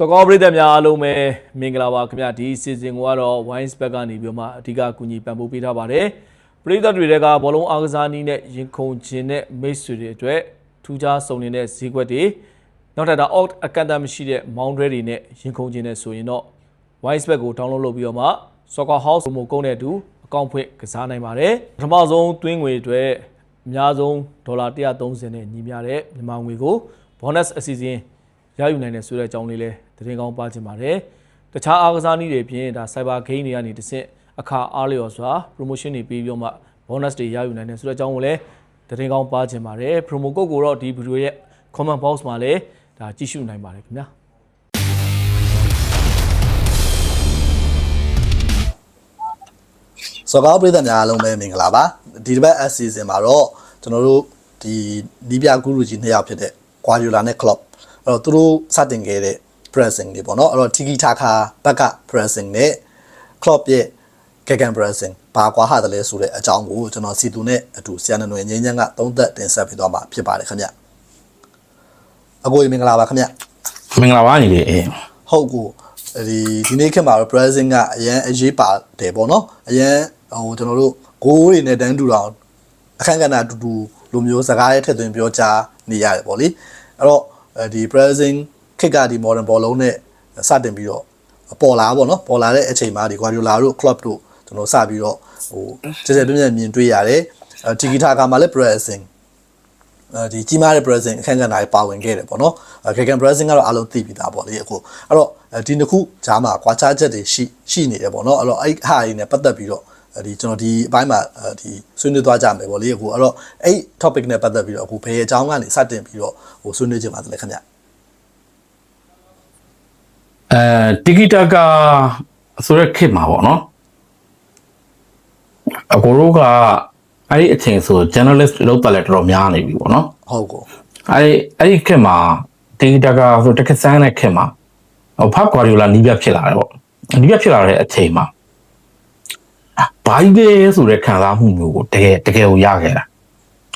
သကောပရိသတ်များအားလုံးပဲမင်္ဂလာပါခင်ဗျဒီစီစဉ်ကိုကတော့ Wine Spec ကနေပြီးတော့မှအဓိကကူညီပံ့ပိုးပေးထားပါတယ်ပရိသတ်တွေကဘောလုံးအားကစားနည်းနဲ့ရင်ခုန်ခြင်းနဲ့မိတ်ဆွေတွေအတွက်ထူးခြားစုံနေတဲ့ဈေးကွက်တွေနောက်ထပ်ဒါ out အကန့်အသတ်မရှိတဲ့မောင်းတွဲတွေနဲ့ရင်ခုန်ခြင်းနဲ့ဆိုရင်တော့ Wine Spec ကို download လုပ်ပြီးတော့မှ Soccer House ကိုကုန်းတဲ့အတူအကောင့်ဖွင့်ကစားနိုင်ပါတယ်ပထမဆုံးတွင်းငွေအတွက်အများဆုံးဒေါ်လာ130နဲ့ညီမျှတဲ့မြန်မာငွေကို bonus အစီအစဉ် ရယူနိုင်တယ်ဆိုတဲ့အကြောင်းလေးလည်းသတင်းကောင်းပါချင်ပါတယ်တခြားအားကစားနည်းတွေဖြင့်ဒါ cyber game တွေကနေတစ်ဆင့်အခါအားလျော်စွာ promotion တွေပေးပြီးတော့မှ bonus တွေရယူနိုင်တယ်ဆိုတဲ့အကြောင်းကိုလည်းသတင်းကောင်းပါချင်ပါတယ် promo code ကိုတော့ဒီ video ရဲ့ comment box မှာလည်းဒါကြည့်ရှုနိုင်ပါတယ်ခင်ဗျာစော်ကားပြည်သက်များအားလုံးပဲမင်္ဂလာပါဒီတစ်ပတ်အစီအစဉ်မှာတော့ကျွန်တော်တို့ဒီနီးပြဂူရူကြီးနှစ်ယောက်ဖြစ်တဲ့ Guardiola နဲ့ Klopp အဲ့တော့သူတို့စတင်ခဲ့တဲ့ pressing တွေပေါ့နော်အဲ့တော့ Tiki Taka ဘက်က pressing နဲ့ Klopp ရဲ့ Gegen pressing ဘာကွာဟာတယ်လဲဆိုတဲ့အကြောင်းကိုကျွန်တော်စီတူနဲ့အတူဆီယန်နွေငင်းချမ်းကသုံးသက်တင်ဆက်ပေးသွားမှာဖြစ်ပါတယ်ခင်ဗျအကိုကြီးမင်္ဂလာပါခင်ဗျမင်္ဂလာပါညီလေးအေးဟုတ်ကိုဒီဒီနေ့ခေတ်မှာတော့ pressing ကအရန်အရေးပါတယ်ပေါ့နော်အရန်ဟိုကျွန်တော်တို့ဂိုးတွေနဲ့တန်းတူတောင်အခန့်ကဏ္ဍအတူတူလိုမျိုးစကားရဲ့ထည့်သွင်းပြောကြားနေရတယ်ပေါ့လေအဲ့တော့အဲ ဒီ pressing ခေတ်ကဒီ modern ဘောလုံးနဲ့စတင်ပြီးတော့ပေါ်လာပေါ့နော်ပေါ်လာတဲ့အချိန်မှာဒီ Guardiola တို့ club တို့ကျွန်တော်စပြီးတော့ဟိုကျကျပြင်းပြင်းမြင်တွေ့ရတယ်အဲ Tiki Taka မှာလည်း pressing အဲဒီကြီးမားတဲ့ pressing အခန်းကဏ္ဍတွေပါဝင်ခဲ့တယ်ပေါ့နော်အဲ Gagan pressing ကတော့အားလုံးသိပြီးသားပေါ့လေအခုအဲ့တော့ဒီနှစ်ခုဂျားမှာကွာခြားချက်တွေရှိရှိနေတယ်ပေါ့နော်အဲ့တော့အဲ့ဟာတွေနဲ့ပတ်သက်ပြီးတော့ ဒီကျွန်တော်ဒီအပိုင်းမှာဒီဆွေးနွေးသွားကြမယ်ပေါ့လေအခုအဲ့တော့အဲ့ topic နဲ့ပတ်သက်ပြီးတော့အခုဘယ်အကြောင်းကနေစတင်ပြီးတော့ဟိုဆွေးနွေးကြပါသလဲခင်ဗျအဲတီကီတာကာဆိုရက်ခစ်မှာပေါ့နော်အကိုတို့ကအဲ့ဒီအချိန်ဆို journalist လောက်တက်လဲတော်တော်များနေပြီပေါ့နော်ဟုတ်ကိုအဲ့ဒီအဲ့ဒီခစ်မှာတီကီတာကာဆိုတက္ကဆန်တဲ့ခစ်မှာဟိုဖတ်ကွာဒီယိုလာနီးပြဖြစ်လာတယ်ပေါ့နီးပြဖြစ်လာတဲ့အချိန်မှာ ဘိုင်ဘယ်ဆိုတဲ့ခံစားမှုမျိုးကိုတကယ်တကယ်ကိုရခဲ့တာ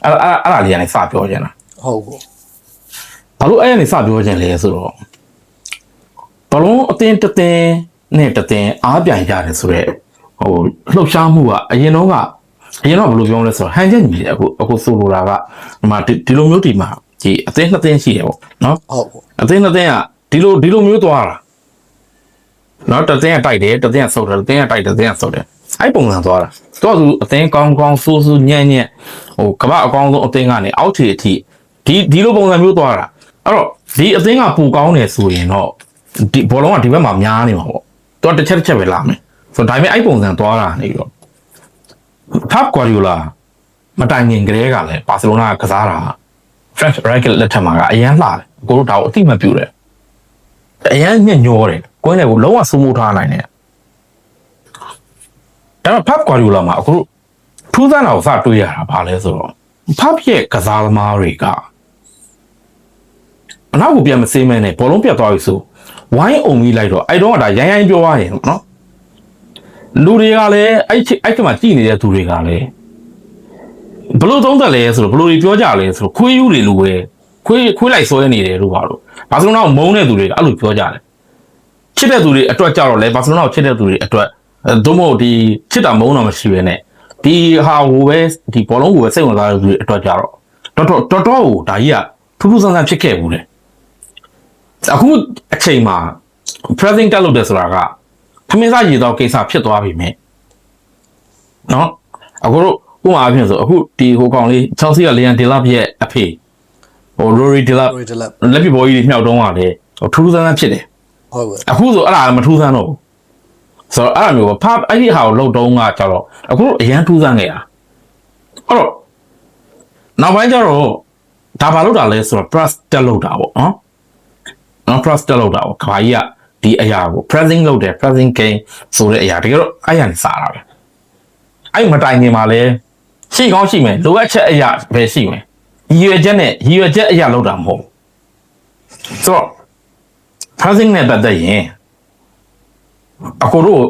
အဲ့အဲ့အဲ့ဒါလေးကနေစပြောချင်တာဟုတ်ကိုဘာလို့အဲ့ရနေစပြောခြင်းလဲဆိုတော့ဘလုံးအတင်းတတင်းနဲ့တတင်းအားပြန်ရတယ်ဆိုတော့ဟိုလှုပ်ရှားမှုကအရင်တော့ကအရင်တော့ဘယ်လိုပြောလဲဆိုတော့ဟန်ချက်ညီတယ်အခုအခုဆိုလိုတာကဒီမှာဒီဒီလိုမျိုးဒီမှာဒီအတင်းနှစ်တင်းရှိတယ်ပေါ့နော်ဟုတ်ကိုအတင်းနှစ်တင်းကဒီလိုဒီလိုမျိုးသွားတာနော်တတင်းကတိုက်တယ်တတင်းကဆုတ်တယ်တတင်းကတိုက်တယ်တတင်းကဆုတ်တယ် အဲ့ပုံစံသွားတာတော့သူအတင်းကောင်းကောင်းဆိုးဆိုးညံ့ညံ့ဟိုကမ္ဘာအကောင်းဆုံးအတင်းကနေအောက်ထီအထိဒီဒီလိုပုံစံမျိုးသွားတာအဲ့တော့ဒီအတင်းကပူကောင်းတယ်ဆိုရင်တော့ဒီဘောလုံးကဒီဘက်မှာများနေမှာပေါ့တော့တစ်ချက်တစ်ချက်ပဲလာမယ်ဆိုတော့ဒါပေမဲ့အဲ့ပုံစံသွားတာနေပြီးတော့ဖပ်ကွာဒီယိုလာမတိုင်ခင်ကလေးကလည်းဘာစီလိုနာကစားတာ French Racket လက်ထက်မှာကအရန်လှတယ်ကိုတို့ဒါကိုအတိမပြူတယ်အရန်ညက်ညောတယ်ကွင်းလေကိုလုံးဝစိုးမိုးထားနိုင်တယ် ဒါပေမဲ့ဖပ်ကွာဒီယိုလာမှာအခုတို့ထူးဆန်းတာကိုစတွေးရတာဘာလဲဆိုတော့ဖပ်ရဲ့ကစားသမားတွေကအနောက်ကိုပြန်မစေးမဲနဲ့ဘောလုံးပြတ်သွားပြီဆိုဝိုင်းအုံပြီးလိုက်တော့အဲ့တော့ကဒါရိုင်းရိုင်းပြောရရင်နော်လူတွေကလည်းအဲ့ချအဲ့ကမှကြည်နေတဲ့သူတွေကလည်းဘလို့သုံးသက်လဲဆိုတော့ဘလို့တွေပြောကြလဲဆိုတော့ခွေးယူတွေလိုပဲခွေးခွေးလိုက်ဆွဲနေတယ်လို့ပါလို့ဘာစလုံးတော့မုန်းတဲ့သူတွေကအဲ့လိုပြောကြတယ်ချစ်တဲ့သူတွေအတွက်ကြတော့လဲဘာစလုံးတော့ချစ်တဲ့သူတွေအတွက်အဲ သို့မဟုတ်ဒီချစ်တာမုန်းတာမရှိပဲနဲ့ဒီဟာဟိုပဲဒီဘောလုံးကိုပဲစိတ်ဝင်စားတဲ့သူတွေအတွက်ကြတော့တော်တော်တော်တော်ကိုဒါကြီးကထူးထူးဆန်းဆန်းဖြစ်ခဲ့ဘူးလေအခုအချိန်မှာ pressing တက်လုပ်တယ်ဆိုတာကထမင်းစားရည်တော့ကိစ္စဖြစ်သွားပြီမြဲနော်အခုတို့ဥပမာအဖြစ်ဆိုအခုဒီဟိုကောင်လေး Chelsea က Liam Delap ရဲ့အဖေဟို Rory Delap Rory Delap လက်ပြဘောကြီးတွေမြောက်တုံးကလည်းဟိုထူးထူးဆန်းဆန်းဖြစ်တယ်ဟုတ်ကဲ့အခုဆိုအဲ့ဒါမထူးဆန်းတော့ဘူး ဆိုတော့အဲ့လိုမျိုးဖာအဲ့ဒီဟာကိုလှုပ်တုံးကကြတော့အခုတို့အရန်ထူးဆန်းခဲ့တာအဲ့တော့နောက်ပိုင်းကျတော့ဒါဘာလို့တာလဲဆိုတော့ plus တက်လို့တာပေါ့နော်နော် plus တက်လို့တာပေါ့ခါကြီးကဒီအရာကို pressing လုပ်တယ် pressing game ဆိုတဲ့အရာတကယ်တော့အဲ့ရနေစားတာပဲအဲ့မတိုင်ခင်မှာလဲရှိကောင်းရှိမယ်လိုအပ်ချက်အရာပဲရှိမယ်ရည်ရွယ်ချက်နဲ့ရည်ရွယ်ချက်အရာလောက်တာမဟုတ်ဘူးဆိုတော့ pressing နဲ့ပတ်သက်ရင် အကိုတို့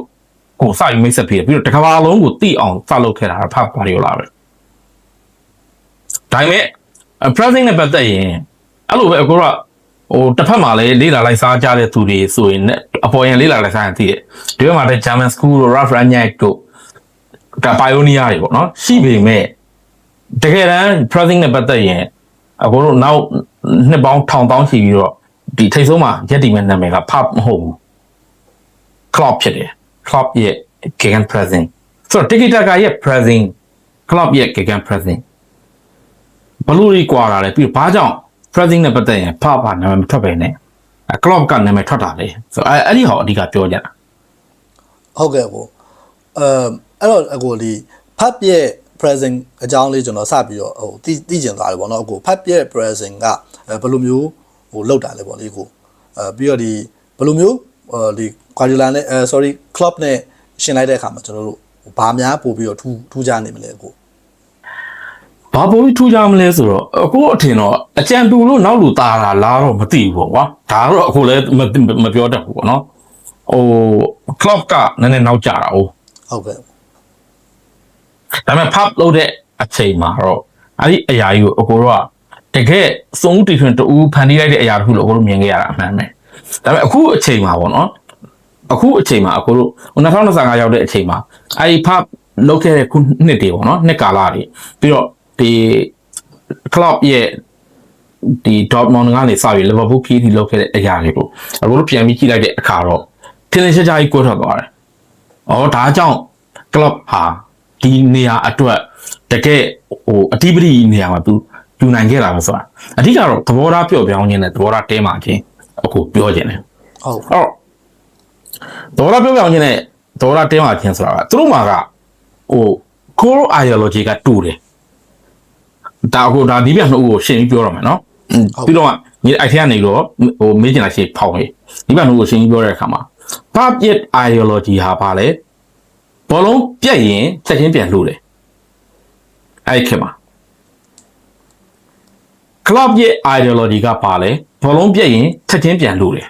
ကိုစပြီးမိတ်ဆက်ပြီးပြီးတော့တစ်ကမ္ဘာလုံးကိုတိအောင်စလုပ်ခဲ့တာဖတ်ပါရီယိုလာပဲဒါပေမဲ့ pressing နဲ့ပတ်သက်ရင်အဲ့လိုပဲအကိုကဟိုတစ်ဖက်မှာလည်းလေးလာလိုက်စားကြတဲ့သူတွေဆိုရင်လည်းအပေါ်ရင်လေးလာလိုက်စားရင်သိတယ်ဒီဘက်မှာလည်း German school တို့ Ralph Rangnick တို့က pioneer တွေပေါ့နော်ရှိပေမဲ့တကယ်တမ်း pressing နဲ့ပတ်သက်ရင်အခုတို့နောက်နှစ်ပေါင်းထောင်တောင်းရှိပြီးတော့ဒီထိတ်ဆုံးမှာရက်တီမဲ့နာမည်က pub မဟုတ်ဘူး club ဖြစ်တယ် club ရဲ့ gegen pressing ဆိုတော့ tiki taka ရဲ့ pressing club ရဲ့ gegen pressing ဘလို့ကြီးကွာတာလဲပြီးတော့ဘာကြောင့် pressing နဲ့ပတ်သက်ရင်ဖဖနာမည်မထွက်ပဲနဲ့အဲ club ကနာမည်ထွက်တာလေဆိုတော့အဲအဲ့ဒီဟောအဓိကပြောကြတာဟုတ်ကဲ့ကိုအဲအဲ့တော့အကိုဒီဖတ်ရဲ့ present အကြောင်းလေးကျွန်တော်စပြီးတော့ဟိုသိသိကျင်သွားတယ်ပေါ့နော်အကိုဖတ်ရဲ့ present ကအဲဘယ်လိုမျိုးဟိုလောက်တာလဲပေါ့လေကိုအဲပြီးတော့ဒီဘယ်လိုမျိုးဟို ဒီ Guardiola နဲ့အဲ sorry club နဲ့ရှင်းလိုက်တဲ့အခါမှာကျွန်တော်တို့ဘာများပို့ပြီးတော့ထူးထူးခြားနေမလဲကိုဘာပိုပြီးထူးခြားမလဲဆိုတော့အခုအထင်တော့အကြံတူလို့နောက်လူတာတာလားတော့မသိဘူးပေါ့ကွာဒါကတော့အခုလည်းမမပြောတတ်ဘူးပေါ့နော်ဟို club ကနည်းနည်းနောက်ကျတာ哦ဟုတ်ကဲ့ဒါပေမဲ့ pub လုပ်တဲ့အချိန်မှာတော့အဲ့ဒီအရာကြီးကိုအကိုတော့တကယ်စုံဦးတီထွင်တူဖန်တီးလိုက်တဲ့အရာတစ်ခုလို့အကိုတို့မြင်ခဲ့ရတာအမှန်ပဲ ဒါပေမဲ့အခုအချိန်မှာပေါ့နော်အခုအချိန်မှာအကိုတို့2025ရောက်တဲ့အချိန်မှာအဲ့ဒီ pub လုပ်ခဲ့တဲ့ခုနှစ်တွေပေါ့နော်နှစ်ကာလတွေပြီးတော့ဒီ club ရဲ့ဒီ Dortmund ကနေစပြီး Liverpool ခီးတီလုပ်ခဲ့တဲ့အရာတွေကိုအကိုတို့ပြန်ပြီးကြည့်လိုက်တဲ့အခါတော့ထင်ထင်ရှားရှားကြီးကိုထွက်သွားတယ်။အော်ဒါကြောင့် club ဟာဒီနေရာအတွက်တကယ်ဟိုအတိပတိနေရာမှာသူယူနိုင်ခဲ့တာပဲဆိုတာအဓိကတော့သဘောထားပျော့ပြောင်းခြင်းနဲ့သဘောထားတဲမှခြင်း အခုပြောခြင်းတယ်ဟုတ်အဲ့တော့သဘောထားပျော့ပြောင်းခြင်းနဲ့သဘောထားတဲမှခြင်းဆိုတာကသူတို့မှာကဟို core ideology ကတူတယ်ဒါအခုဒါဒီပြန်နှစ်ဦးကိုရှင်းပြီးပြောရမယ်နော်ပြီးတော့ညီအိုက်ထက်ကနေတော့ဟိုမေးချင်တာရှိဖောင်းရေးဒီပြန်နှစ်ဦးကိုရှင်းပြီးပြောတဲ့အခါမှာ public ideology ဟာဘာလဲဘောလုံးပြက်ရင်ချက်ချင်းပြန်လို့တယ်အဲ့ခေတ်မှာ club ရဲ့ ideology ကပါလဲ ဘောလုံးပြက်ရင်ချက်ချင်းပြန်လို့တယ်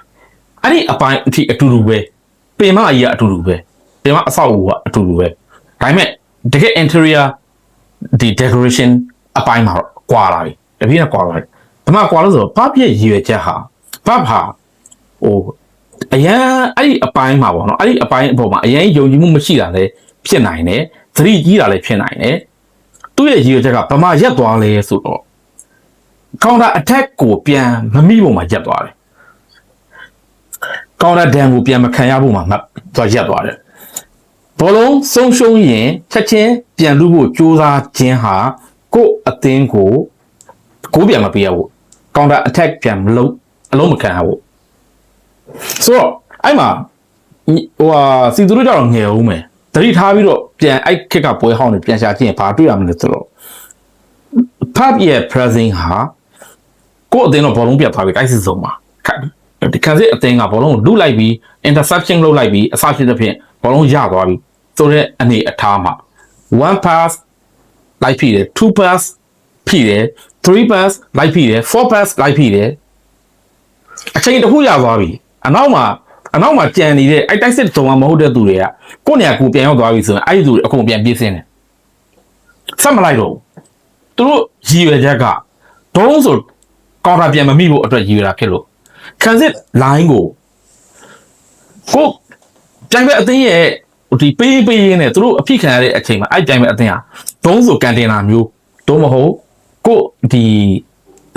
အဲ့ဒီအပိုင်းအထိအတူတူပဲပင်မအကြီးကအတူတူပဲပင်မအဆောက်အဦကအတူတူပဲဒါပေမဲ့တကယ် interior ဒီ decoration အပိုင်းမှာတော့ကွာလာပြီတပြည့်နဲ့ကွာလာတယ်ဒါမှကွာလို့ဆိုတော့ဘာပြည့်ရည်ရွယ်ချက်ဟာဘာဟာဟိုအရန်အဲ့ဒီအပိုင်းမှာပေါ့နော်အဲ့ဒီအပိုင်းအပေါ်မှာအရန်ယုံကြည်မှုမရှိတာလည်းဖြစ်နိုင်တယ်သတိကြီးတာလည်းဖြစ်နိုင်တယ်သူ့ရဲ့ရည်ရွယ်ချက်ကဗမာရက်သွားလဲဆိုတော့ counter attack ကိုပြန်မမိဖို့မှာရက်သွားတယ် counter dam ကိုပြန်မခံရဖို့မှာသွားရက်သွားတယ်ဘောလုံးဆုံးရှုံးရင်ချက်ချင်းပြန်လူဖို့ကြိုးစားခြင်းဟာကိုယ့်အသင်းကိုကိုယ်ပြန်မပေးရဘူး counter attack ပြန်မလုပ်အလုံးမခံရဘူးဆိုတော့အဲ့မှာဟိုဟာစီသူတို့ကြတော့ငယ်အောင်မယ်တတိထားပြီးတော့ပြန်အဲ့ခက်ကပွဲဟောင်းနေပြန်ရှာကြည့်ရင်ဘာတွေ့ရမလဲဆိုတော့ pub ရဲ့ pressing ဟာ ကိုယ့်အသင်းတော့ဘောလုံးပြတ်သွားပြီတိုက်စစ်ဆုံးမှာဒီခံစစ်အသင်းကဘောလုံးကိုလုလိုက်ပြီး interception လုပ်လိုက်ပြီးအစဖြစ်တဲ့ဖြင့်ဘောလုံးရသွားပြီဆိုတဲ့အနေအထားမှာ one pass လိုက်ဖြစ်တယ် two pass ဖြစ်တယ် three pass လိုက်ဖြစ်တယ် four pass လိုက်ဖြစ်တယ်အချိန်တစ်ခုရသွားပြီအနောက်မှာအနောက်မှာကြံနေတဲ့အဲ့တိုက်စစ်တုံးမဟုတ်တဲ့သူတွေကကိုယ့်နေရာကိုပြန်ရောက်သွားပြီဆိုရင်အဲ့ဒီသူတွေအကုန်ပြန်ပြေးစင်းတယ်ဆက်မလိုက်တော့ဘူးသူတို့ရည်ရွယ်ချက်ကဒုံးဆို ကောင်တာပြန်မမိဖို့အတွက်ရည်ရွယ်တာဖြစ်လို့ခံစစ် line ကိုကိုပြိုင်ဘက်အသင်းရဲ့ဒီပေးပေးရင်းနဲ့သူတို့အဖိခံရတဲ့အချိန်မှာအဲ့ပြိုင်ဘက်အသင်းဟာဒုံးဆိုကန်တင်တာမျိုးဒုံးမဟုတ်ကိုဒီ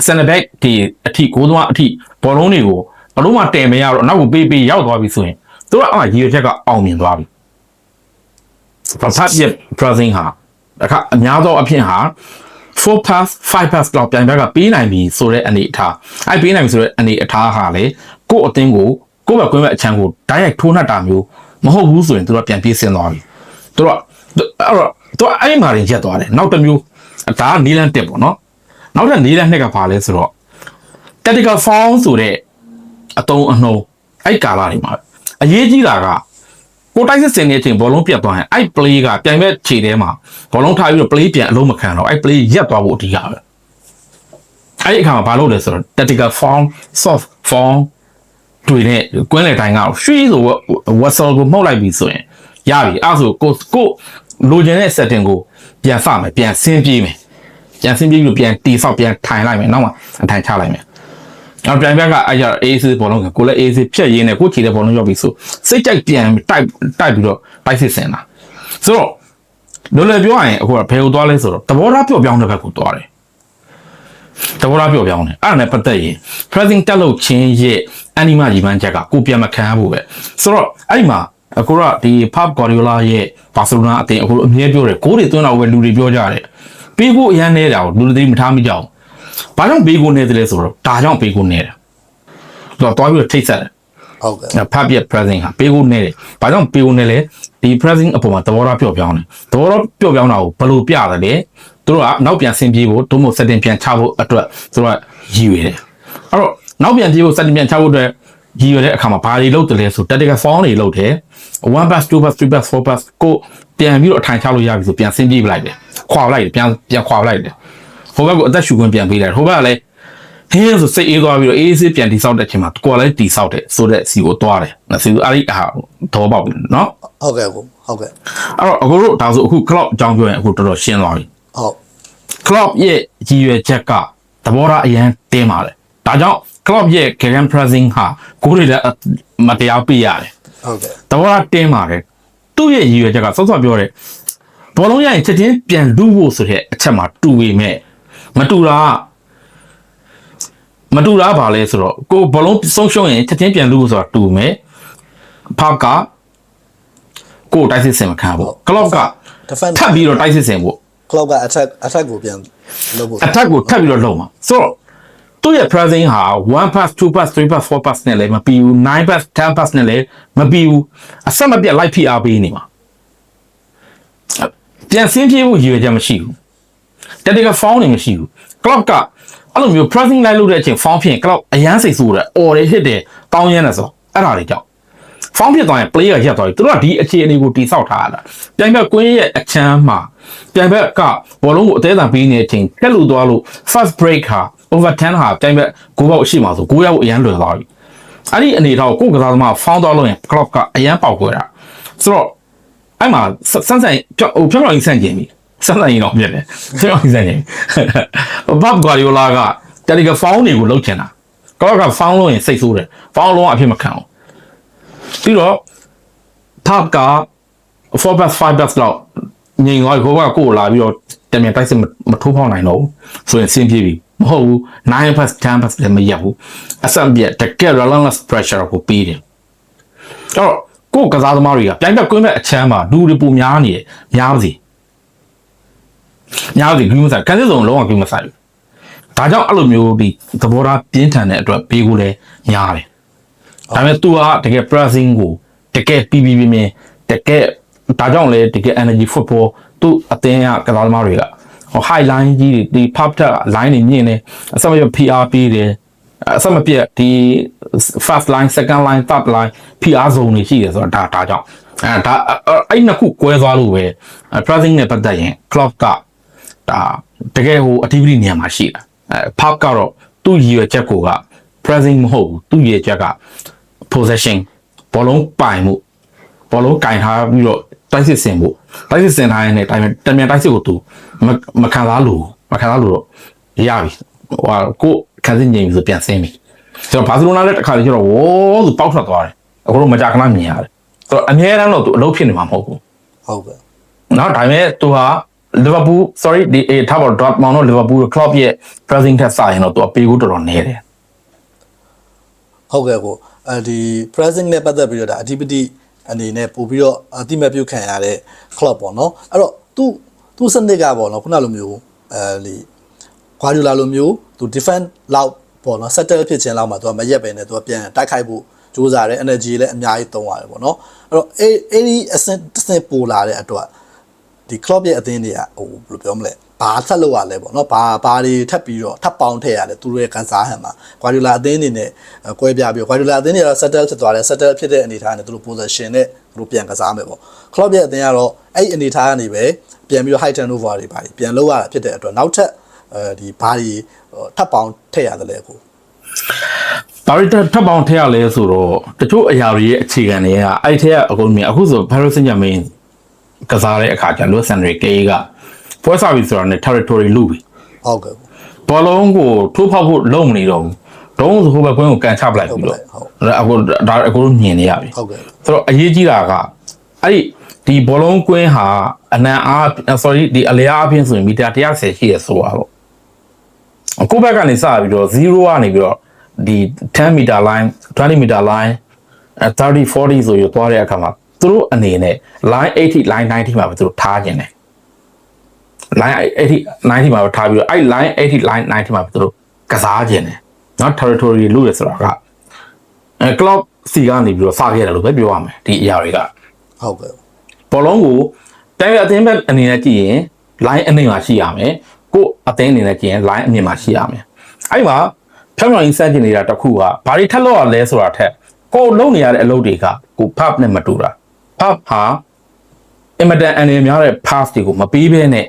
center back ဒီအထိကိုသွားအထိဘောလုံးတွေကိုဘလုံးမှတယ်မရတော့နောက်ကိုပေးပေးရောက်သွားပြီဆိုရင်သူတို့အမှရည်ရွယ်ချက်ကအောင်မြင်သွားပြီဖတ်ရဲ့ pressing ဟာအခါအများသောအဖြစ်ဟာ 4 pass 5 pass လောက်ပြန်ဘက်ကပေးနိုင်ပြီဆိုတဲ့အနေအထားအဲ့ပေးနိုင်ပြီဆိုတဲ့အနေအထားဟာလေကို့အသင်းကိုကိုယ့်ဘက်ကွင်းဘက်အချမ်းကိုဓာတ်ရိုက်ထိုးနှက်တာမျိုးမဟုတ်ဘူးဆိုရင်သူတို့ပြန်ပြေးဆင်းသွားပြီသူတို့အဲ့တော့သူအဲ့မှာရင်ရက်သွားတယ်နောက်တစ်မျိုးဒါကနီလန်တက်ပေါ့နော်နောက်ထပ်နီလန်နှစ်ကပါလဲဆိုတော့ tactical form ဆိုတဲ့အတုံးအနှုံးအဲ့ကာလာတွေမှာအရေးကြီးတာက ကိုတိုက်စစ်စင်နေတဲ့အချိန်ဘောလုံးပြတ်သွားရင်အဲ့ play ကပြိုင်ဘက်ခြေထဲမှာဘောလုံးထားပြီးတော့ play ပြန်အလုံးမခံတော့အဲ့ play ရက်သွားဖို့အဓိကပဲအဲ့ဒီအခါမှာဘာလုပ်လဲဆိုတော့ tactical form soft form တွေနဲ့ကွင်းလေတိုင်းကရွှေဆို whistle ကိုမှုတ်လိုက်ပြီဆိုရင်ရပြီအဲ့ဆိုကိုကိုလိုချင်တဲ့ setting ကိုပြန်စမယ်ပြန်ဆင်းပြေးမယ်ပြန်ဆင်းပြေးပြီးပြန်တီဆောက်ပြန်ထိုင်လိုက်မယ်နောက်မှအထိုင်ချလိုက်မယ် အပြန်ပြက်ကအဲ့ကြအေးစစ်ဘောလုံးကကိုလည်းအေးစစ်ဖြတ်ရင်းနဲ့ကိုချီတဲ့ဘောလုံးရောက်ပြီဆိုစိတ်ကြိုက်ပြန်တိုက်တိုက်ပြီးတော့တိုက်စစ်စင်တာဆိုတော့လောလောပြောရရင်အခုကဘယ်ကိုသွားလဲဆိုတော့သဘောထားပျော့ပြောင်းတဲ့ဘက်ကိုသွားတယ်သဘောထားပျော့ပြောင်းတယ်အဲ့ဒါနဲ့ပတ်သက်ရင် pressing တက်လို့ချင်းရဲ့ anima ကြီးမှန်းချက်ကကိုပြန်မခံရဘူးပဲဆိုတော့အဲ့ဒီမှာအခုကဒီ Pep Guardiola ရဲ့ Barcelona အသင်းအခုအမြဲပြောတယ်ကိုးတွေသွင်းတော့ပဲလူတွေပြောကြတယ်ပေးဖို့အရန်နေတာကိုလူတွေမထားမိကြအောင် ဘာကြောင့်ပေးဖို့နေတယ်လဲဆိုတော့ဒါကြောင့်ပေးဖို့နေတယ်တော့တွားပြီးတော့ထိတ်ဆက်တယ်ဟုတ်ကဲ့ဖတ်ပြ pressing ဟာပေးဖို့နေတယ်။ဘာကြောင့်ပေးဖို့နေလဲဒီ pressing အပေါ်မှာသဘောထားပျော့ပြောင်းတယ်။သဘောထားပျော့ပြောင်းတာကိုဘယ်လိုပြရတယ်လဲ။သူတို့ကနောက်ပြန်ဆင်းပြေးဖို့ဒုမို့ setting ပြန်ချဖို့အတွက်သူတို့ကရည်ရွယ်တယ်။အဲ့တော့နောက်ပြန်ပြေးဖို့ setting ပြန်ချဖို့အတွက်ရည်ရွယ်တဲ့အခါမှာဘာတွေလုပ်တယ်လဲဆို tactical form တွေလုပ်တယ်။1 pass 2 pass 3 pass 4 pass ကိုပြန်ပြီးတော့အထိုင်ချလို့ရပြီဆိုပြန်ဆင်းပြေးပလိုက်တယ်။ခွာပလိုက်တယ်ပြန်ပြန်ခွာပလိုက်တယ်။ ဟိုဘက်ကအသက်ရှူခွင့်ပြန်ပေးလိုက်တယ်။ဟိုဘက်ကလည်းဟင်းဆိုစိတ်အေးသွားပြီးတော့အေးဆေးပြန်တိဆောက်တဲ့အချိန်မှာကိုယ်လည်းတိဆောက်တယ်ဆိုတဲ့စီကိုသွားတယ်။စီကိုအဲ့ဒီဟာတော့ပေါက်ပြီနော်ဟုတ်ကဲ့ကိုဟုတ်ကဲ့။အဲ့တော့အခုတို့ဒါဆိုအခု cloud အကြောင်းပြောရင်အခုတော်တော်ရှင်းသွားပြီဟုတ်။ cloud ရဲ့ရည်ရွယ်ချက်ကသဘောထားအရင်တင်းပါတယ်။ဒါကြောင့် cloud ရဲ့ game pressing ဟာကိုယ်တွေလည်းမတရားပြရတယ်။ဟုတ်ကဲ့တဘောကတင်းပါတယ်သူ့ရဲ့ရည်ရွယ်ချက်ကစောစောပြောတယ်ဘောလုံးရရင်ချက်ချင်းပြန်လူဖို့ဆိုတဲ့အချက်မှာတူပေမဲ့ မတူတာကမတူတာဘာလဲဆိုတော့ကိုဘောလုံးဆုံးရှုံးရင်ချက်ချင်းပြန်လူဖို့ဆိုတာတူမယ်ဖောက်ကကိုတိုက်စစ်စင်မခံဘူးကလော့က defend ထပ်ပြီးတော့တိုက်စစ်စင်ဖို့ club က attack attack ကိုပြန်လုပ်ဖို့ attack ကိုထပ်ပြီးတော့လုပ်မှာဆိုတော့သူ့ရဲ့ pressing ဟာ1 pass 2 pass 3 pass 4 pass နဲ့လည်းမပြီးဘူး9 pass 10 pass နဲ့လည်းမပြီးဘူးအဆက်မပြတ်လိုက်ဖိအားပေးနေမှာပြန်ဆင်းပြေးဖို့ရည်ရွယ်ချက်မရှိဘူး tactical foul နေမရှိဘူး club ကအဲ့လိုမျိုး pressing လိုက်လုပ်တဲ့အချိန် foul ဖြစ်ရင် club အရန်စိတ်ဆိုးတယ် or တွေ hit တယ်တောင်းရမ်းတယ်ဆိုအဲ့ဒါတွေကြောင့်ဖောင်းဖြစ်သွားရင် player ရက်သွားပြီသူတို့ကဒီအခြေအနေကိုတိဆောက်ထားတာပြိုင်ဘက်ကွင်းရဲ့အချမ်းမှာပြိုင်ဘက်ကဘောလုံးကိုအသေးအံပေးနေတဲ့အချိန်တက်လို့သွားလို့ first break ဟာ over 10ဟာပြိုင်ဘက်ကိုပေါက်အရှိမှာဆိုကိုရောက်အရန်လွယ်သွားပြီအဲ့ဒီအနေထားကိုကိုယ်ကစားသမားဖောင်းသွားလို့ရင် clock ကအရန်ပေါက်ခွဲတာဆိုတော့အဲ့မှာစစန်းဆိုင်ဟိုဖြောင်းဖြောင်းကြီးဆန့်ကျင်ပြီ စန်းဆိုင်ကြီးတော့ပြည့်တယ်ဖြောင်းဖြောင်းကြီးဆန့်ကျင်ဘတ်ဂွာဒီယိုလာကတယ်လီကဖောင်းတွေကိုလုတ်ချင်တာ clock ကဖောင်းလို့ရင်စိတ်ဆိုးတယ်ဖောင်းလုံးအဖြစ်မခံဘူးပြီးတော့ top က4 pass 5 pass လောက်ငိန်သွားပြီဟိုဘကကိုယ်လာပြီးတော့တမြန်တိုက်စစ်မမထိုးဖောက်နိုင်တော့ဘူးဆိုရင်ဆင်းပြေးပြီမဟုတ်ဘူး9 pass 10 pass လည်းမရဘူးအဆန်ပြတကယ် relentless pressure ကိုပေးတယ်အဲ့တော့ကိုယ်ကစားသမားတွေကပြိုင်ဘက်ကွင်းဘက်အချမ်းမှာလူတွေပုံများနေတယ်များပါစေ များပါစေဂိမ်းမဆိုင်ကန်စစ်စုံလုံးဝဂိမ်းမဆိုင်ဘူးဒါကြောင့်အဲ့လိုမျိုးဒီသဘောထားပြင်းထန်တဲ့အတွက်ပေးကိုလည်းများတယ်ဒါပေမဲ့ तू ကတကယ် pressing ကိုတကယ်ပြီးပြီးပြင်းပြင်းတကယ်ဒါကြောင့်လေတကယ် energy football သူ့အသင်းကကစားသမားတွေကဟို high line ကြီးတွေဒီ pop top line တွေမြင့်နေအစမပြ PR ပေးတယ်အစမပြဒီ first line second line third line PR zone တွေရှိတယ်ဆိုတော့ဒါဒါကြောင့်အဲဒါအဲ့နှစ်ခုကွဲသွားလို့ပဲ pressing နဲ့ပတ်သက်ရင် clock က ဒါတကယ်ဟို activity နေရာမှာရှိတာအဲ pop ကတော့သူ့ရည်ရွယ်ချက်ကိုက pressing မဟုတ်ဘူးသူ့ရည်ရွယ်ချက်က possession ဘောလုံးပိုင်မှုဘောလုံးကင်ထားပြီးတော့တိုက်စစ်ဆင်ဖို့တိုက်စစ်ဆင်ထားရင်လည်းတိုင်တမြန်တိုက်စစ်ကိုသူမမခံစားလို့မခံစားလို့တော့ရပြီဟိုဟာကိုခံစစ်ငြိမ်ပြီဆိုပြန်ဆင်းပြီဆိုတော့ဘာစီလိုနာလည်းတစ်ခါလေကျတော့ဝေါဆိုပေါက်ထွက်သွားတယ်အခုတော့မကြခဏမြင်ရတယ်ဆိုတော့အများအားတော့သူအလုပ်ဖြစ်နေမှာမဟုတ်ဘူးဟုတ်ကဲ့နော်ဒါပေမဲ့သူဟာ လီဗာပူး sorry ဒီအေထားပါတော့ Dortmund တို့လီဗာပူးတို့ club ရဲ့ pressing ထက်စာရင်တော့သူအပေးကိုတော်တော်နည်းတယ်ဟုတ်ကဲ့ကိုအဲဒီ pressing နဲ့ပတ်သက်ပြီးတော့ဒါ activity အနေနဲ့ပို့ပြီးတော့အတိမတ်ပြုခံရတဲ့ club ပေါ့နော်အဲ့တော့သူသူစနစ်ကပေါ့နော်ခုနလိုမျိုးအဲဒီ Guardiola လိုမျိုးသူ defend လောက်ပေါ့နော် settle ဖြစ်ခြင်းလောက်မှာသူကမရက်ပဲနဲ့သူကပြန်တိုက်ခိုက်ဖို့ကြိုးစားတယ် energy လည်းအများကြီးသုံးရတယ်ပေါ့နော်အဲ့တော့အဲအဲ့ဒီအဆင့်တစ်ဆင့်ပိုလာတဲ့အတွက် ဒီ club ရဲ့အသင်းတွေကဟိုဘယ်လိုပြောမလဲဘာဆက်လုပ်ရလဲပေါ့နော်ဘာဘာတွေထပ်ပြီးတော့ထပ်ပေါင်းထည့်ရလဲသူတို့ရဲ့ကန်စားဟန်မှာ Guardiola အသင်းအနေနဲ့အဲကွဲပြားပြီး Guardiola အသင်းတွေကတော့ settle ဖြစ်သွားတယ် settle ဖြစ်တဲ့အနေအထားနဲ့သူတို့ position နဲ့သူတို့ပြန်ကစားမယ်ပေါ့ club ရဲ့အသင်းကတော့အဲ့ဒီအနေအထားကနေပဲပြန်ပြီးတော့ high turnover တွေပါပြန်လုပ်ရတာဖြစ်တဲ့အတွက်နောက်ထပ်အဲဒီဘာတွေထပ်ပေါင်းထည့်ရတယ်လဲကိုဘာလို့ထပ်ပေါင်းထည့်ရလဲဆိုတော့တချို့အရာတွေရဲ့အခြေခံတွေကအဲ့ထက်အကုန်မြင်အခုဆို Paris Saint-Germain ကစားတဲ့အခါကျ Luis Enrique ကပွဲစားပြီဆိုတာနဲ့ territory လူပြီဟုတ်ကဲ့ဘောလုံးကိုထိုးဖောက်ဖို့လုံမနေတော့ဘူးဒုံးဆိုဟိုဘက်ကွင်းကိုကန်ချပလိုက်ဟုတ်ပြီးကဲ့တော့ဟုတ်ဒါအခုဒါအခုတို့မြင်နေရပြီဟုတ်ကဲ့ဆိုတော့အရေးကြီးတာကအဲ့ဒီဒီဘောလုံးကွင်းဟာအနံအား sorry ဒီအလျားအပြင်ဆိုရင်မီတာ130ရှိရဆိုတာပေါ့အခုဘက်ကနေစပြီးတော့0ကနေပြီးတော့ဒီ10 meter line 20 meter line အဲ30 40ဆိုရသွားတဲ့အခါမှာ သူတို့အနေနဲ့ line 80 line 90မှာပဲသူတို့ထားခြင်းတယ် line 80 90မှာပဲထားပြီးတော့အဲ့ line 80 line 90မှာပဲသူတို့ကစားခြင်းတယ်နော် territory လို့ရဆိုတာကအဲ club စီကနေပြီးတော့စခဲ့တယ်လို့ပဲပြောရမယ်ဒီအရာတွေကဟုတ်ကဲ့ဘောလုံးကိုတိုင်းအသင်းဘက်အနေနဲ့ကြည့်ရင် line အနှိမ်မှာရှိရမယ်ကိုအသင်းအနေနဲ့ကြည့်ရင် line အမြင့်မှာရှိရမယ်အဲ့မှာဖြောင်းဖြောင်းကြီးစတင်နေတာတစ်ခုကဘာတွေထက်လောက်ရလဲဆိုတာထက်ကိုလုံနေရတဲ့အလုပ်တွေကကို pub နဲ့မတူတာ ဖပ်ဟာအင်မတန်အနေများတဲ့ pass တွေကိုမပေးဘဲနဲ့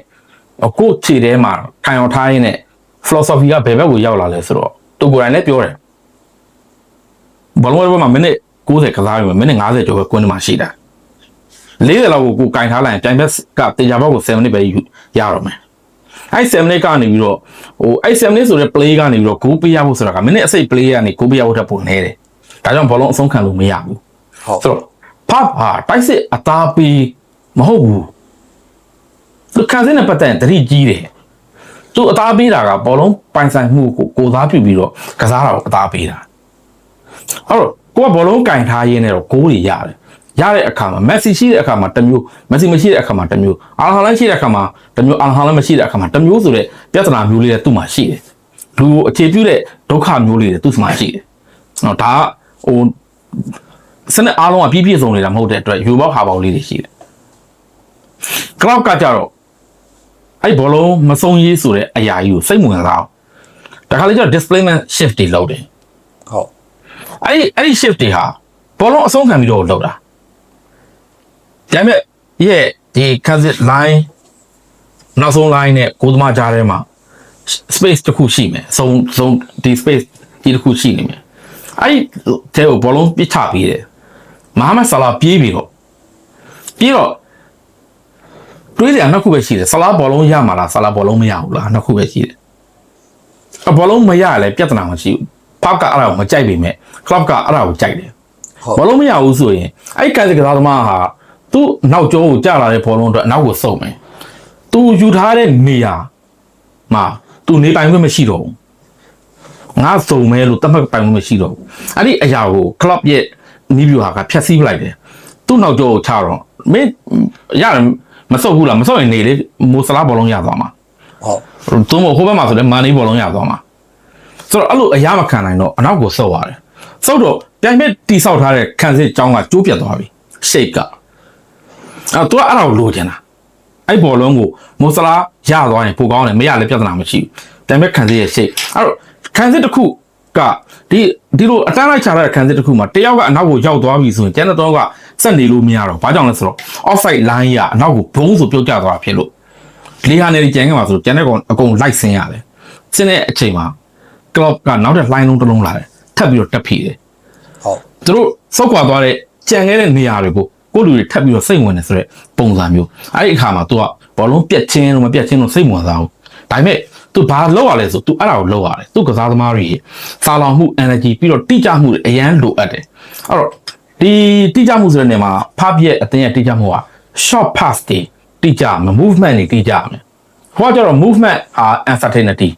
ကို့ခြေထဲမှာထိုင်အောင်ထားရင်းနဲ့ philosophy ကဘယ်ဘက်ကိုရောက်လာလဲဆိုတော့သူကိုယ်တိုင်လည်းပြောတယ်ဘောလုံးဝဲမှာမိနစ်90ကစားပြီးမိနစ်90ကျော်ပဲကွင်းထဲမှာရှိတာ40လောက်ကိုကိုကင်ထားလိုက်ရင်ပြိုင်ဘက်ကတေချာဘောက်ကို7မိနစ်ပဲယူရတော့မယ်အဲ့7မိနစ်ကနေပြီးတော့ဟိုအဲ့7မိနစ်ဆိုတဲ့ play ကနေပြီးတော့ goal ပေးရဖို့ဆိုတာကမိနစ်အစိတ် play ကနေ goal ပေးရဖို့တက်ပုံနေတယ်ဒါကြောင့်ဘောလုံးအဆုံးခံလို့မရဘူးဟုတ်ဆိုတော့ ဖပ်ဟာတိုက်စစ်အသားပေးမဟုတ်ဘူးသူခံစင်းနဲ့ပတ်သက်ရင်တတိကြီးတယ်သူအသားပေးတာကဘောလုံးပိုင်ဆိုင်မှုကိုကိုစားပြုပြီးတော့ကစားတာကိုအသားပေးတာအဲ့တော့ကိုကဘောလုံးကင်ထားရင်းနဲ့တော့ဂိုးတွေရတယ်ရတဲ့အခါမှာမက်ဆီရှိတဲ့အခါမှာတစ်မျိုးမက်ဆီမရှိတဲ့အခါမှာတစ်မျိုးအာလဟာလန်ရှိတဲ့အခါမှာတစ်မျိုးအာလဟာလန်မရှိတဲ့အခါမှာတစ်မျိုးဆိုတဲ့ပြဿနာမျိုးလေးတွေသူ့မှာရှိတယ်လူကိုအခြေပြုတဲ့ဒုက္ခမျိုးလေးတွေသူ့မှာရှိတယ်နော်ဒါကဟို စနစ်အားလုံးကပြည့်ပြည့်စုံနေတာမဟုတ်တဲ့အတွက်ယူဘောက်ဟာပေါက်လေးတွေရှိတယ်။ကလောက်ကကြတော့အဲ့ဘောလုံးမဆုံးရေးဆိုတဲ့အရာကြီးကိုစိတ်ဝင်စားအောင်။ဒါခါလေးကျတော့ displacement shift တွေလုပ်တယ်ဟုတ်။အဲ့ဒီအဲ့ဒီ shift တွေဟာဘောလုံးအဆုံးခံပြီးတော့လုပ်တာ။ဒါပေမဲ့ရဲ့ဒီ transit line နောက်ဆုံး line နဲ့ကိုသမားကြားထဲမှာ space တစ်ခုရှိမယ်။ဆုံးဆုံးဒီ space ဒီတစ်ခုရှိနေမယ်။အဲ့ဒီတဲကိုဘောလုံးပြစ်ချပြီးတယ်။ မဟာမက်ဆလာပြေးပြီးတော့ပြေးတော့တွေးစရာနှစ်ခုပဲရှိတယ်ဆလာဘောလုံးရမှာလားဆလာဘောလုံးမရဘူးလားနှစ်ခုပဲရှိတယ်အဘောလုံးမရရလဲပြဿနာမရှိဘူးဖောက်ကအဲ့ဒါကိုမကြိုက်ပေမဲ့ကလပ်ကအဲ့ဒါကိုကြိုက်တယ်ဟုတ်ဘောလုံးမရဘူးဆိုရင်အဲ့ကန်စစ်ကစားသမားဟာသူ့နောက်ကျောကိုကြာလာတဲ့ဘောလုံးအတွက်အနောက်ကိုစုံမယ်သူယူထားတဲ့နေရာမှာသူနေပိုင်ခွင့်မရှိတော့ဘူးငါစုံမဲလို့တတ်မှတ်ပိုင်ခွင့်မရှိတော့ဘူးအဲ့ဒီအရာကိုကလပ်ရဲ့ နီးဗျူဟာကဖျက်ဆီးပလိုက်တယ်သူ့နောက်ကျောကိုချတော့မင်းရတယ်မစုံဘူးလားမစုံရင်နေလေမိုဆလာဘောလုံးရသွားမှာဟုတ်သူမဟုတ်ဟိုဘက်မှာဆိုလည်းမာနီဘောလုံးရသွားမှာဆိုတော့အဲ့လိုအရာမခံနိုင်တော့အနောက်ကိုဆုတ်ရတယ်ဆုတ်တော့ပြိုင်မဲ့တိဆောက်ထားတဲ့ခံစစ်ကြောင်းကကျိုးပြတ်သွားပြီ shape ကအဲ့တော့ तू ကအဲ့ဒါကိုလိုချင်တာအဲ့ဘောလုံးကိုမိုဆလာရသွားရင်ပိုကောင်းတယ်မရလည်းပြဿနာမရှိဘူးပြိုင်မဲ့ခံစစ်ရဲ့ shape အဲ့တော့ခံစစ်တစ်ခု ကဒီဒီလိုအတန်းလိုက်ချလာတဲ့ခံစစ်တစ်ခုမှာတယောက်ကအနောက်ကိုရောက်သွားပြီဆိုရင်ကျန်တဲ့တော့ကစက်နေလို့မရတော့ဘာကြောင့်လဲဆိုတော့ offside line ရအနောက်ကိုဘုံဆိုပြုတ်ကျသွားတာဖြစ်လို့လေဟာနယ်ကြီးကျန်ခဲ့မှာဆိုကျန်တဲ့ကောင်အကုန်လိုက်ဆင်းရတယ်ဆင်းတဲ့အချိန်မှာကလော့ကနောက်တဲ့လှိုင်းလုံးတစ်လုံးလာတယ်ထပ်ပြီးတော့တက်ဖိတယ်ဟုတ်သူတို့စောက်ခွာသွားတဲ့ကြံခဲ့တဲ့နေရာတွေကိုကိုယ့်လူတွေထပ်ပြီးတော့စိတ်ဝင်နေဆိုတဲ့ပုံစံမျိုးအဲ့ဒီအခါမှာ तू ကဘောလုံးပြက်ချင်းလို့မပြက်ချင်းလို့စိတ်ဝင်စားဘူးဒါပေမဲ့ तू ဘာလုပ်ရလဲဆို तू အဲ့ဒါကိုလုပ်ရတယ်သူ့ကစားသမားတွေစာလောင်မှု energy ပြီးတော့တိကျမှုတွေအရန်လိုအပ်တယ်အဲ့တော့ဒီတိကျမှုဆိုတဲ့နေရာမှာဖားပြက်အတင်းရဲ့တိကျမှုက short pass တွေတိကျမယ် movement တွေတိကျမယ်ဟိုကကျတော့ movement ဟာ uncertainty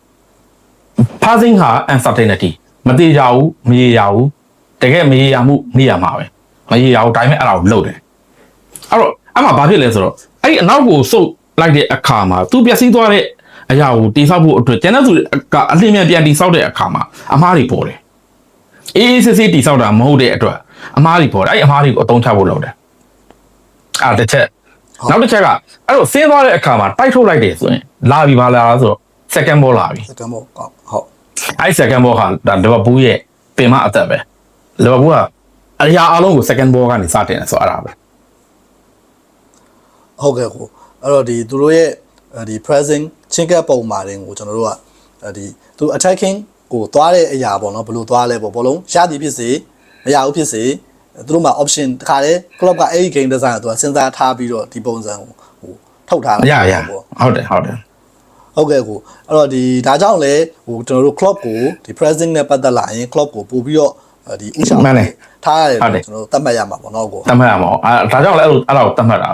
passing ဟာ uncertainty မသေးကြဘူးမရေရဘူးတကယ်မရေရမှုနေရမှာပဲမရေရဘူးဒါပေမဲ့အဲ့ဒါကိုလုပ်တယ်အဲ့တော့အမှဘာဖြစ်လဲဆိုတော့အဲ့ဒီအနောက်ကိုစုပ်လိုက်တဲ့အခါမှာသူပျက်စီးသွားတဲ့ အရာကိုတိဆောက်ဖို့အတွက်ကျန်တဲ့သူတွေကအလင်းမြန်ပြန်တိဆောက်တဲ့အခါမှာအမားတွေပေါ်တယ်အေးအေးဆေးဆေးတိဆောက်တာမဟုတ်တဲ့အတွက်အမားတွေပေါ်တယ်အဲ့ဒီအမားတွေကိုအသုံးချဖို့လုပ်တယ်အဲ့ဒါတစ်ချက်နောက်တစ်ချက်ကအဲ့တော့ဆင်းသွားတဲ့အခါမှာတိုက်ထုတ်လိုက်တယ်ဆိုရင်လာပြီပါလားဆိုတော့ second ball လာပြီစကမ်ဘောဟုတ်ဟုတ်အဲ့ second ball ဟာဒါလီဗာပူးရဲ့ပင်မအသက်ပဲလီဗာပူးကအရာအလုံးကို second ball ကနေစတင်တယ်ဆိုတော့အဲ့ဒါပဲဟုတ်ကဲ့ကိုအဲ့တော့ဒီသူတို့ရဲ့ဒီ pressing ချင်းကပ်ပုံမှာတင်ကိုကျွန်တော်တို့ကဒီသူ attacking ကိုသွားတဲ့အရာပေါ့နော်ဘယ်လိုသွားလဲပေါ့ဘောလုံးရသည်ဖြစ်စေမရဘူးဖြစ်စေသူတို့မှာ option တခါလေ club ကအဲ့ဒီ game design ကိုသူကစဉ်းစားထားပြီးတော့ဒီပုံစံကိုဟိုထုတ်ထားတာရရပေါ့ဟုတ်တယ်ဟုတ်တယ်ဟုတ်ကဲ့ကိုအဲ့တော့ဒီဒါကြောင့်လဲဟိုကျွန်တော်တို့ club ကိုဒီ pressing နဲ့ပတ်သက်လာရင် club ကိုပို့ပြီးတော့ဒီဥဆောင်မှန်တယ်ထားရတယ်ဟုတ်တယ်ကျွန်တော်တို့သတ်မှတ်ရမှာပေါ့နော်ကိုတတ်မှတ်ရမှာ။အဲဒါကြောင့်လည်းအဲ့လိုအဲ့ဒါကိုတတ်မှတ်တာ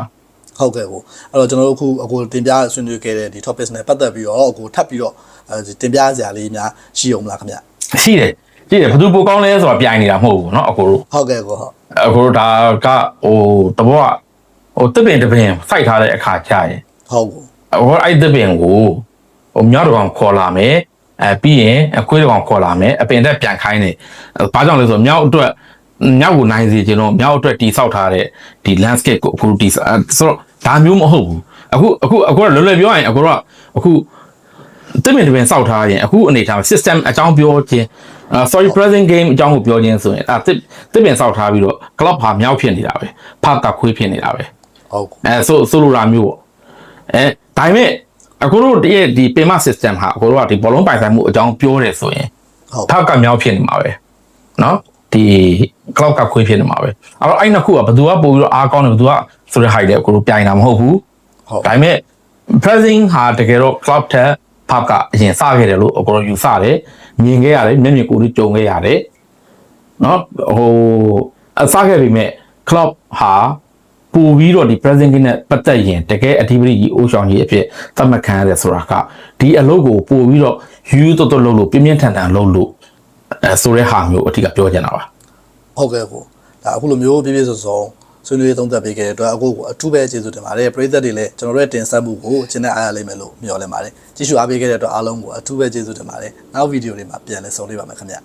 ဟုတ်ကဲ့ကိုအဲ့တော့ကျွန်တော်တို့အခုအခုတင်ပြဆွေးနွေးခဲ့တဲ့ဒီ topics နဲ့ပတ်သက်ပြီးတော့အခုထပ်ပြီးတော့အဲဒီတင်ပြစရာလေးများရှိအောင်မလားခင်ဗျ ။ရှိတယ်။ကြည့်တယ်ဘယ်သူပိုကောင်းလဲဆိုတာပြိုင်နေတာမဟုတ်ဘူးเนาะအကိုတို့ ဟုတ်ကဲ့ကိုဟုတ် အကိုတို့ဒါကဟိုတဘောကဟိုတစ်ပင်တစ်ပင်စိုက်ထားတဲ့အခါကျရင် ဟုတ်ကို ဟိုအဲ့တစ်ပင်ကိုဟိုမြောက်တစ်ကောင်ခေါ်လာမယ်အဲပြီးရင်အခွေးတစ်ကောင်ခေါ်လာမယ်အပင်တက်ပြန်ခိုင်းတယ်အဲဘာကြောင့်လဲဆိုတော့မြောက်အတွက် မြောက်ကိုနိုင်စေချင်တော့မြောက်အတွက်တိဆောက်ထားတဲ့ဒီ landscape ကိုအခုတိဆိုတော့ဒါမျိုးမဟုတ်ဘူးအခုအခုအခုလွယ်လွယ်ပြောရရင်အခုတော့အခုတင်မြင်တပင်စောက်ထားရင်အခုအနေထား system အကြောင်းပြောခြင်း sorry present game အကြောင်းကိုပြောခြင်းဆိုရင်အဲတင်မြင်စောက်ထားပြီးတော့ club ဟာမြောက်ဖြစ်နေတာပဲဖတ်ကခွေးဖြစ်နေတာပဲဟုတ်အဲဆိုဆိုလိုတာမျိုးပေါ့အဲဒါပေမဲ့အခုတို့တည်းဒီပင်မ system ဟာအခုတို့ကဒီဘောလုံးပိုင်ဆိုင်မှုအကြောင်းပြောတယ်ဆိုရင်ဟုတ်ဖတ်ကမြောက်ဖြစ်နေမှာပဲနော် ဒီ cloud ကခွေးဖြစ်နေမှာပဲအဲ့တော့အဲ့နှစ်ခုကဘယ်သူကပို့ပြီးတော့အားကောင်းတယ်ဘယ်သူကဆိုတဲ့ height တဲ့အခုတို့ပြိုင်တာမဟုတ်ဘူးဟုတ်ဒါပေမဲ့ pressing ဟာတကယ်တော့ cloud ထက်ဖပ်ကအရင်စခဲ့တယ်လို့အကိုတို့ယူဆတယ်မြင်ခဲ့ရတယ်မျက်မြင်ကိုယ်တို့ကြုံခဲ့ရတယ်နော်ဟိုအစခဲ့ပြီမဲ့ cloud ဟာပူပြီးတော့ဒီ pressing နဲ့ပတ်သက်ရင်တကယ်အဓိပတိကြီးအိုးဆောင်ကြီးအဖြစ်သတ်မှတ်ခံရတယ်ဆိုတာကဒီအလုပ်ကိုပို့ပြီးတော့ယူတော်တော်လုပ်လို့ပြင်းပြင်းထန်ထန်လုပ်လို့ အဲဆိုတဲ့ဟာမျိုးအထက်ကပြောချင်တာပါဟုတ်ကဲ့ကိုဒါအခုလိုမျိုးပြည့်ပြည့်စုံစုံဆွေးနွေးသုံးသပ်ပေးခဲ့တဲ့အတွက်အခုကိုအထူးပဲကျေးဇူးတင်ပါတယ်ပရိသတ်တွေလည်းကျွန်တော်တို့ရဲ့တင်ဆက်မှုကိုကျင်းတဲ့အားရလိမ့်မယ်လို့မျှော်လင့်ပါတယ်ကြည့်ရှုအားပေးခဲ့တဲ့အတွက်အားလုံးကိုအထူးပဲကျေးဇူးတင်ပါတယ်နောက်ဗီဒီယိုတွေမှာပြန်လည်ဆုံတွေ့ပါမယ်ခင်ဗျ